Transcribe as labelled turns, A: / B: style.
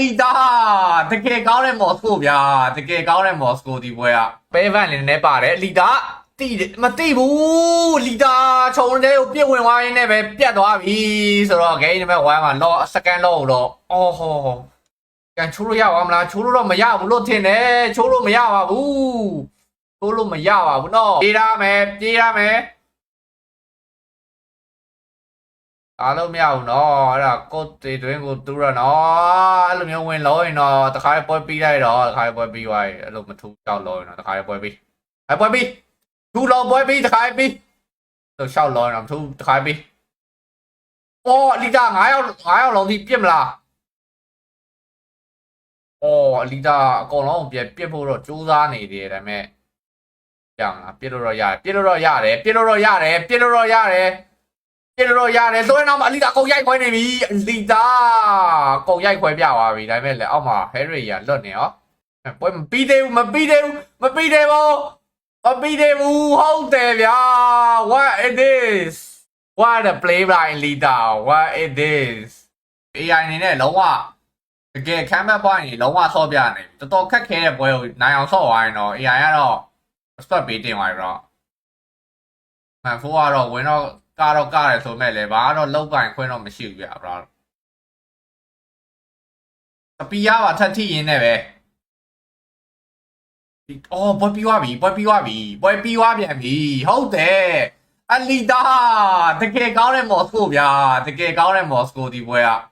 A: လီတာတကယ်ကောင်းတဲ့မော်စကိုဗျာတကယ်ကောင်းတဲ့မော်စကိုဒီပွဲကပဲဗန်လည်းနည်းနည်းပါတယ်လီတာတိတယ်မတိဘူးလီတာခြုံတဲ့ကိုပြစ်ဝင်သွားရင်းနဲ့ပဲပြတ်သွားပြီဆိုတော့ဂိမ်းနံပါတ်1မှာလောစကန်လောတော့အော်ဟောကန်ချိုးလို့ရပါမလားချိုးလို့တော့မရဘူးလို့ထင်တယ်ချိုးလို့မရပါဘူးချိုးလို့မရပါဘူးနော်ပြေးရမယ်ပြေးရမယ် အားလုံးမရဘူးနော်အဲ့ဒါကိုယ်တေတွင်းကိုတူးရနော်အဲ့လိုမျိုးဝင်လို့ရင်တော့တခါပွဲပြီးလိုက်တော့တခါပွဲပြီးသွားရင်အဲ့လိုမထူးကြောက်လို့ရင်တော့တခါပွဲပြီးအဲ့ပွဲပြီးထူလို့ပွဲပြီးတခါပြီးတော့ရှောက်လို့ရင်တော့မထူးတခါပြီးအော်အလီတာ9ယောက်9ယောက်လုံးဒီပြစ်မလားအော်အလီတာအကုန်လုံးပြပြစ်ဖို့တော့စူးစမ်းနေတယ်ဒါပေမဲ့ကြောင်လားပြစ်လို့တော့ရတယ်ပြစ်လို့တော့ရတယ်ပြစ်လို့တော့ရတယ်ပြစ်လို့တော့ရတယ် ပြလို့တော့ရတယ်ဆိုရင်တော့အလီတာအကုန်ရိုက်ခွဲနေပြီအလီတာအကုန်ရိုက်ခွဲပြသွားပြီဒါပေမဲ့လည်းအောက်မှာဟဲရီကလွတ်နေရောပွဲမပြီးသေးဘူးမပြီးသေးဘူးမပြီးသေးဘူးမပြီးသေးဘူးဟုတ်တယ်ဗျာ what it is what a play blind leader what it is AI အနေနဲ့လုံးဝတကယ်ခံမဲ့ပွားရင်လုံးဝဆော့ပြနေပြီတော်တော်ခက်ခဲတဲ့ပွဲကိုနိုင်အောင်ဆော့သွားရင်တော့ AI ကတော့ spot ပေးတင်သွားပြီတော့မှန်ဖိုးကတော့ဝင်တော့ ကတော့ကရတယ်ဆိုမဲ့လည်းဘာကတော့လောက်ပိုင်ခွင့်တော့မရှိဘူးဗျာဘရာအပီရပါထက်ထိရင်းနဲ့ပဲဒီအော်ပွဲပြီးသွားပြီပွဲပြီးသွားပြီပွဲပြီးသွားပြန်ပြီဟုတ်တယ်အလီတာတကယ်ကောင်းတဲ့မော်စကိုဗျာတကယ်ကောင်းတဲ့မော်စကိုဒီပွဲက